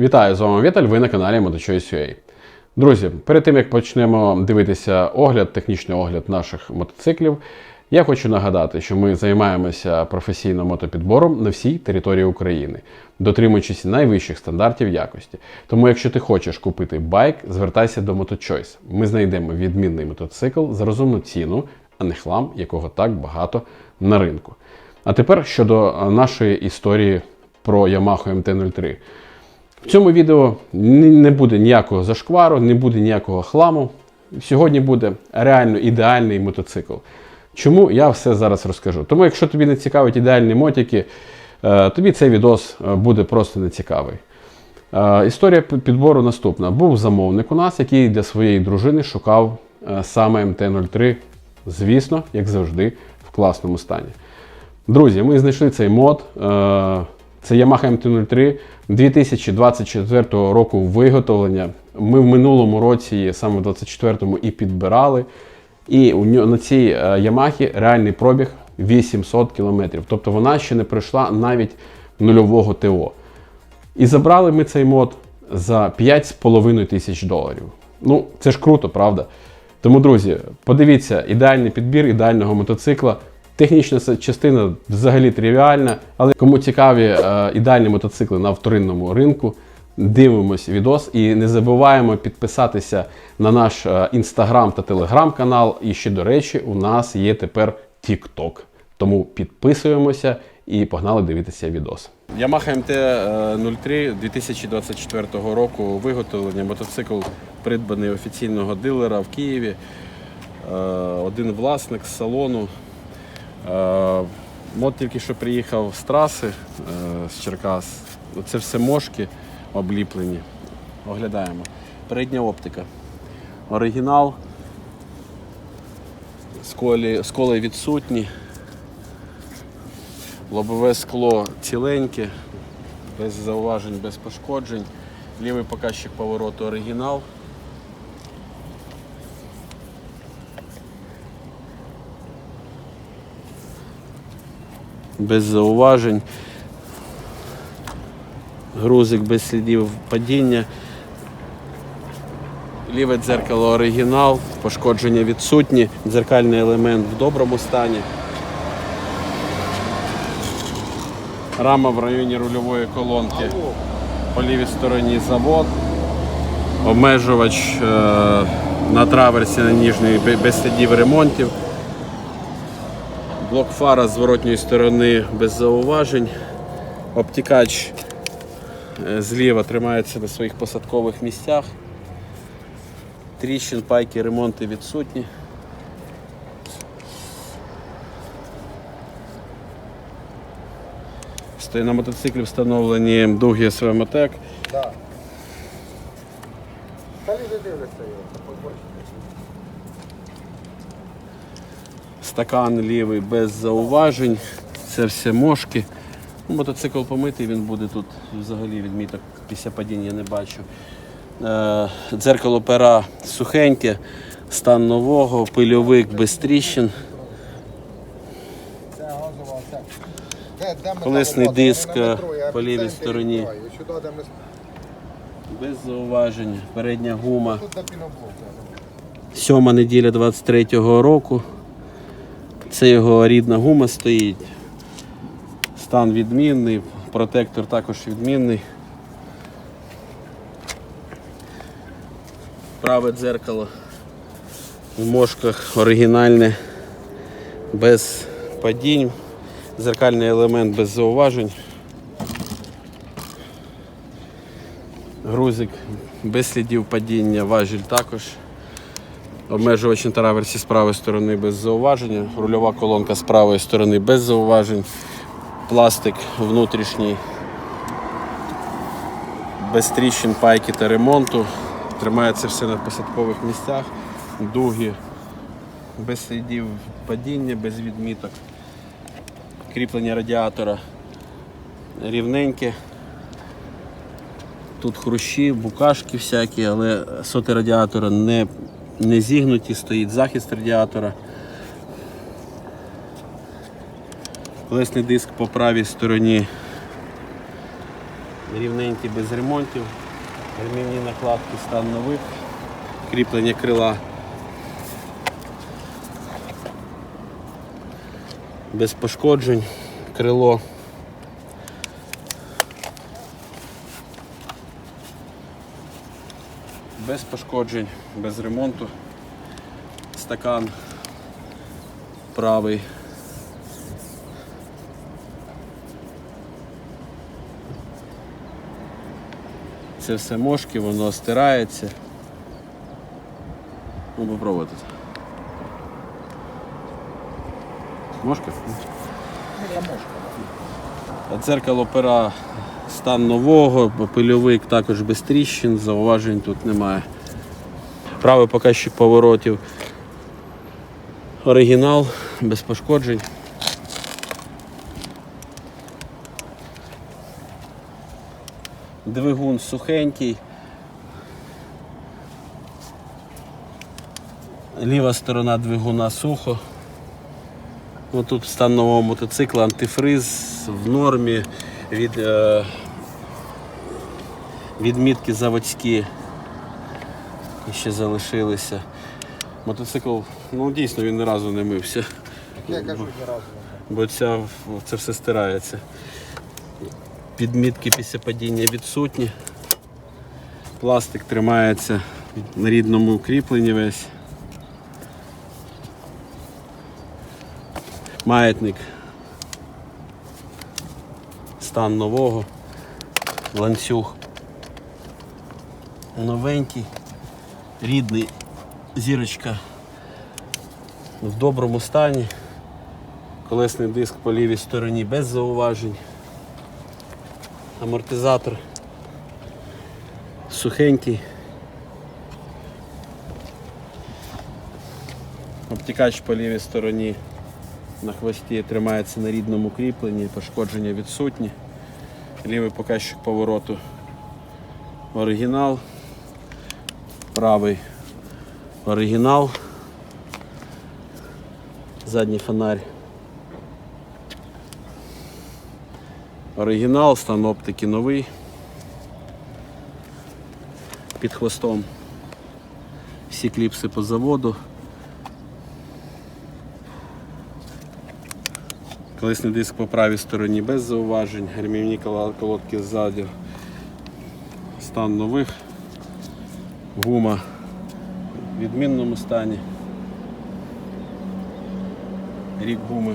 Вітаю з вами Віталь. Ви на каналі MotoChoice.ua. Друзі, перед тим як почнемо дивитися огляд, технічний огляд наших мотоциклів, я хочу нагадати, що ми займаємося професійним мотопідбором на всій території України, дотримуючись найвищих стандартів якості. Тому, якщо ти хочеш купити байк, звертайся до MotoChoice. Ми знайдемо відмінний мотоцикл за розумну ціну, а не хлам, якого так багато на ринку. А тепер щодо нашої історії про Yamaha MT-03. В цьому відео не буде ніякого зашквару, не буде ніякого хламу. Сьогодні буде реально ідеальний мотоцикл. Чому я все зараз розкажу? Тому, якщо тобі не цікавить ідеальні мотики, е, тобі цей відос е, буде просто нецікавий. Е, Історія підбору наступна. Був замовник у нас, який для своєї дружини шукав саме МТ-03, звісно, як завжди, в класному стані. Друзі, ми знайшли цей мод. Це Yamaha MT-03 2024 року виготовлення. Ми в минулому році, саме в 24-му, і підбирали. І на цій е, Ямахі реальний пробіг 800 км. Тобто вона ще не пройшла навіть нульового ТО. І забрали ми цей мод за 5,5 тисяч доларів. Ну, це ж круто, правда? Тому, друзі, подивіться, ідеальний підбір ідеального мотоцикла. Технічна частина взагалі тривіальна, але кому цікаві е, ідеальні мотоцикли на вторинному ринку, дивимось відос і не забуваємо підписатися на наш інстаграм та телеграм-канал. І ще, до речі, у нас є тепер TikTok. Тому підписуємося і погнали дивитися відос. Yamaha MT-03 2024 року виготовлення. Мотоцикл придбаний офіційного дилера в Києві. Е, Один власник з салону. Е, Мод тільки що приїхав з траси е, з Черкас. Це все мошки обліплені. Оглядаємо. Передня оптика. Оригінал. Сколі, сколи відсутні. Лобове скло ціленьке, без зауважень, без пошкоджень. Лівий показчик повороту оригінал. Без зауважень. Грузик без слідів падіння. Ліве дзеркало оригінал, пошкодження відсутні, дзеркальний елемент в доброму стані. Рама в районі рульової колонки. По лівій стороні завод. Обмежувач е, на траверсі на ніжній без слідів ремонтів. Блок фара з зворотньої сторони без зауважень. Обтікач е, зліва тримається на своїх посадкових місцях. Тріщин, пайки, ремонти відсутні. На мотоциклі встановлені дуги СВМОТЕК. Да. Та люди дивляться його, подборщики. Стакан лівий без зауважень. Це все мошки. Ну, Мотоцикл помитий, він буде тут взагалі відміток після падіння я не бачу. Е, Дзеркало пера сухеньке, стан нового, пильовик без тріщин. Колесний диск, я по лівій стороні. Без зауважень. Передня гума. Сьома неділя 23-го року. Це його рідна гума стоїть. Стан відмінний, протектор також відмінний. Праве дзеркало в мошках оригінальне, без падінь, дзеркальний елемент без зауважень. Грузик без слідів падіння, важіль також. Обмежувач на траверсі з правої сторони без зауваження, рульова колонка з правої сторони без зауважень, пластик внутрішній, без тріщин, пайки та ремонту. Тримається все на посадкових місцях, дуги, без слідів падіння, без відміток. Кріплення радіатора рівненьке. Тут хрущі, букашки всякі, але соти радіатора не, не зігнуті, стоїть захист радіатора. Колесний диск по правій стороні рівненькі без ремонтів, ремінні накладки стан нових, кріплення крила. Без пошкоджень, крило. Без пошкоджень, без ремонту. Стакан правий. Це все мошки, воно стирається. Ну, попробуйте. Мошка? А дзеркало пера стан нового, пильовик також без тріщин, зауважень тут немає. Правий показчик поворотів. Оригінал, без пошкоджень. Двигун сухенький. Ліва сторона двигуна сухо. Ну, тут стан нового мотоцикла, антифриз в нормі, від, е, відмітки заводські ще залишилися. Мотоцикл, ну дійсно він ні разу не мився, Я кажу ні разу. бо ця, це все стирається. Підмітки після падіння відсутні. Пластик тримається на рідному кріпленні весь. Маятник. Стан нового. Ланцюг. Новенький. Рідний. Зірочка в доброму стані. Колесний диск по лівій стороні без зауважень. Амортизатор сухенький. Обтікач по лівій стороні на хвості тримається на рідному кріпленні, пошкодження відсутні. Лівий показчик повороту оригінал, правий оригінал, задній фонарь. Оригінал, стан оптики новий. Під хвостом всі кліпси по заводу. Колесний диск по правій стороні без зауважень, гермівні колодки ззаду. Стан нових. Гума в відмінному стані. Рік гуми.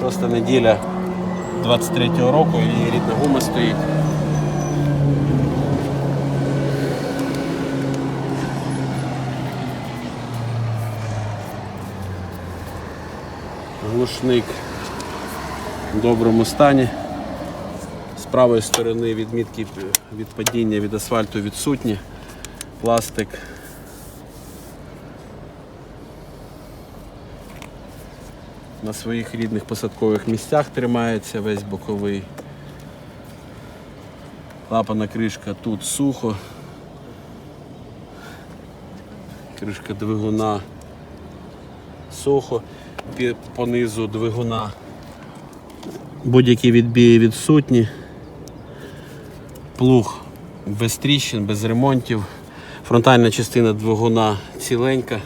Шоста неділя 23-го року і рідна гума стоїть. Глушник в доброму стані. З правої сторони відмітки від падіння від асфальту відсутні. Пластик. На своїх рідних посадкових місцях тримається весь боковий. Клапана кришка тут сухо. Кришка двигуна сухо. По низу двигуна будь-які відбії відсутні. Плуг без тріщин, без ремонтів. Фронтальна частина двигуна ціленька.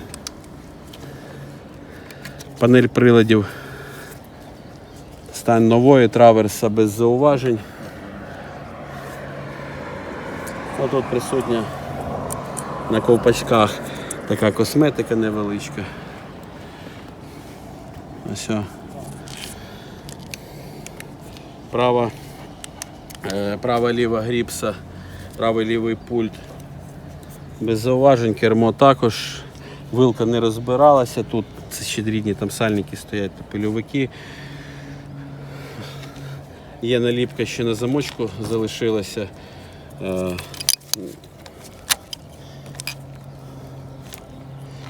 Панель приладів. Стан нової траверса без зауважень. Ну, Тут присутня на ковпачках така косметика невеличка. Ось. Права, е, права ліва гріпса, правий лівий пульт. Без зауважень, кермо також. Вилка не розбиралася, тут це ще рідні там сальники стоять, та пильовики. Є наліпка ще на замочку залишилася. Е,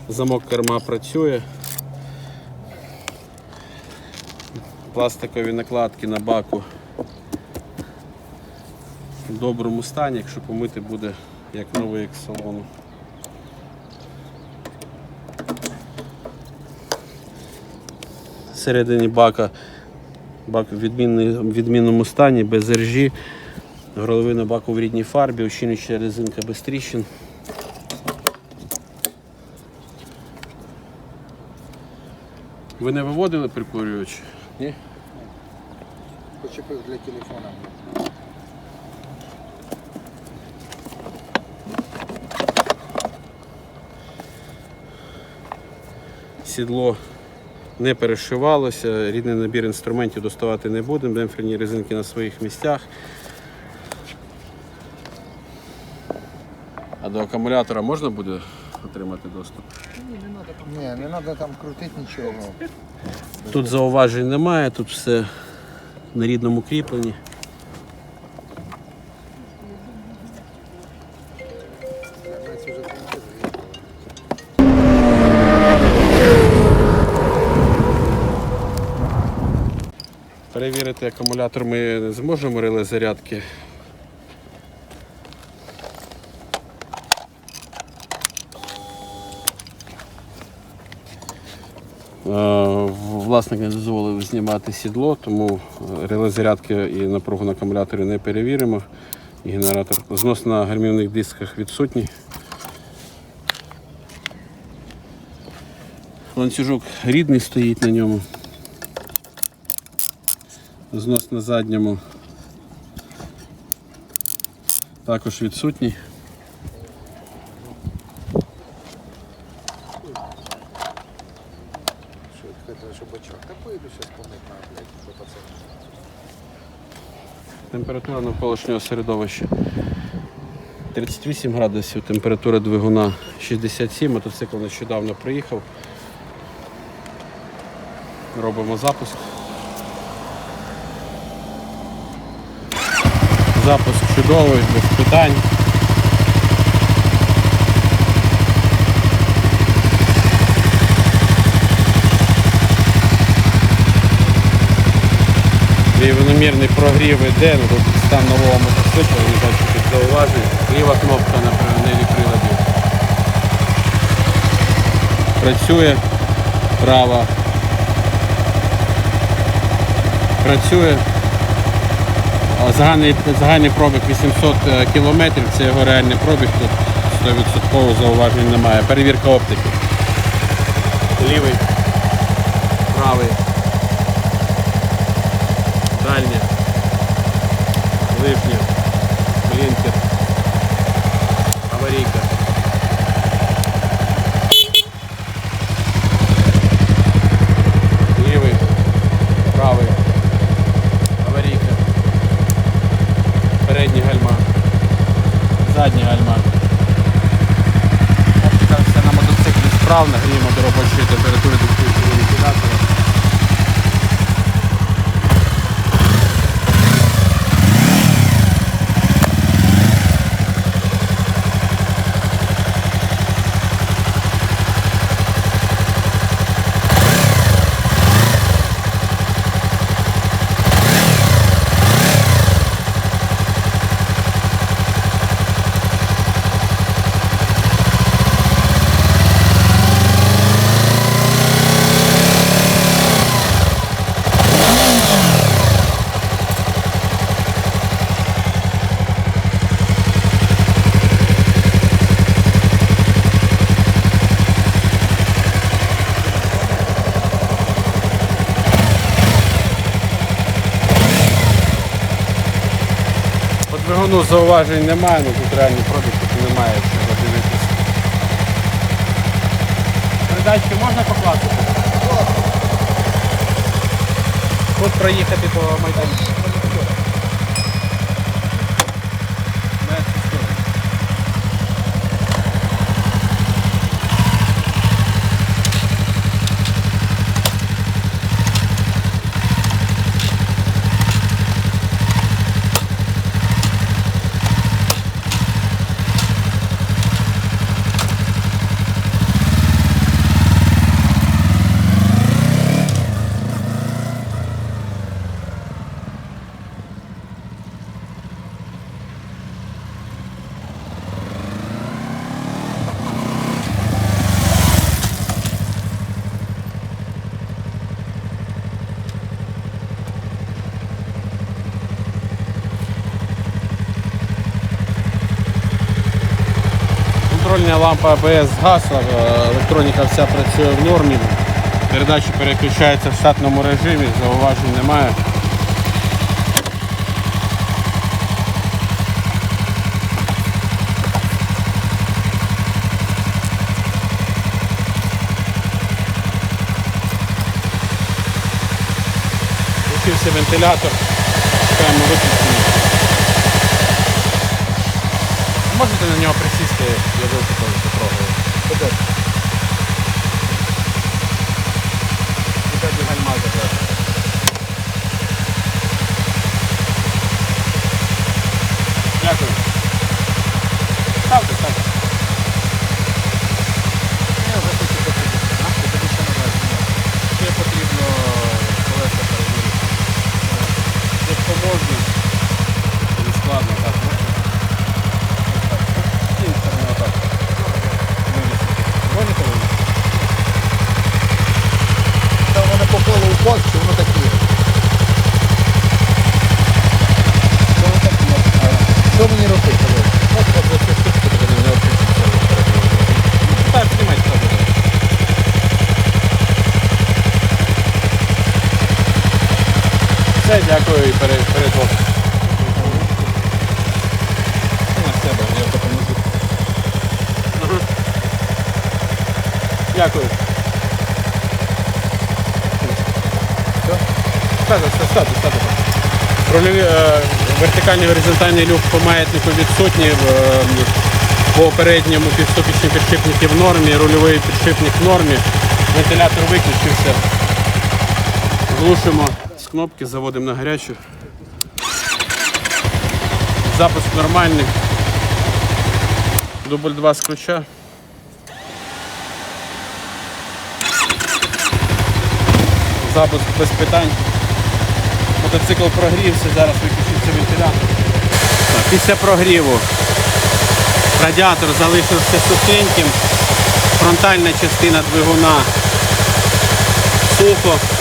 Замок керма працює. Пластикові накладки на баку в доброму стані, якщо помити буде як новий як салону. всередині бака. Бак в відмінному стані, без ржі. Горловина баку в рідній фарбі, ощінююча резинка без тріщин. Ви не виводили прикурювач? Ні? Почепив для телефона. Сідло не перешивалося, рідний набір інструментів доставати не будемо, демпферні резинки на своїх місцях. А до акумулятора можна буде отримати доступ? Ні, не треба там крутити нічого. Тут зауважень немає, тут все на рідному кріпленні. Перевірити акумулятор ми не зможемо реле зарядки. Е, Власник не дозволив знімати сідло, тому е, реле зарядки і напругу на акумуляторі не перевіримо. І Генератор знос на гальмівних дисках відсутній. Ланцюжок рідний стоїть на ньому. Знос на задньому також відсутній. Що ти хотів, щоб бачок? Та поїду зараз помить на, блядь, що пацан. Температура навколишнього середовища 38 градусів, температура двигуна 67, мотоцикл нещодавно приїхав. Робимо запуск. Запуск чудовий, без питань. Рівномірний прогрів іде, ну, тут стан нового мотоцикла, не бачу під зауважень. Ліва кнопка на приведенні приладів. Працює, права. Працює. Загальний, загальний пробіг 800 км, це його реальний пробіг, тут 100% зауважень немає. Перевірка оптики. Лівий, правий. Дальня, ближня, блінкер, аварійка. Лівий, правий, аварійка, передні гальма, задні гальма. Оптика все на мотоциклі справна, гріємо до робочої температури до вентилятора. Двигуну зауважень немає, ну тут реально продуктів немає якщо дивитися. Передачки можна покласти? Тут проїхати по майданчику. Контрольна лампа АБС згасла, е, електроніка вся працює в нормі. Передача переключається в штатному режимі, зауважень немає. Включився вентилятор, чекаємо виключення. Можете на нього присісти, я вилку теж потрогаю. Яка гальма забрати. Дякую. Ставте, ставте. Я вже хочу покинути. Нахуй тобі ще не дасть. Ще потрібно колеса перевірити. Якщо можна, не складно, так можна. З цієї сторони отак. Вивісити. Можете вивісити? Та воно по колу в бок, чи воно таке? Що воно таке? Що мені робити? Олег? Ну, от за цю штучку тобі не відключиться. Так, знімайте так. Все, дякую і пере- передок. На себе, я допоможу. Дякую. Ставте, ставте, ставте. Рольові, е, вертикальний горизонтальний люк по маятнику відсутні. е, По передньому підступічні підшипники в нормі, рульовий підшипник в нормі, вентилятор виключився. Глушимо кнопки, заводимо на гарячу. Запуск нормальний. Дубль 2 з ключа. Запуск без питань. Мотоцикл прогрівся, зараз виключиться вентилятор. Після прогріву радіатор залишився сухеньким, фронтальна частина двигуна сухо.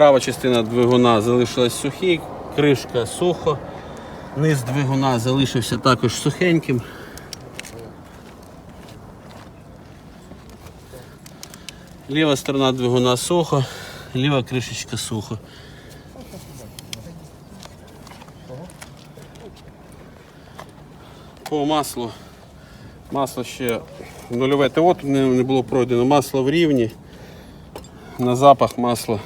Права частина двигуна залишилась сухій, кришка сухо, низ двигуна залишився також сухеньким. Ліва сторона двигуна сухо, ліва кришечка сухо. По маслу. Масло ще нульове ТО тут не, не було пройдено. Масло в рівні. На запах масло.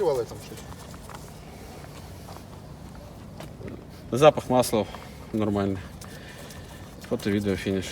А там щось? Запах масла нормальний. Фото, відео, фініш.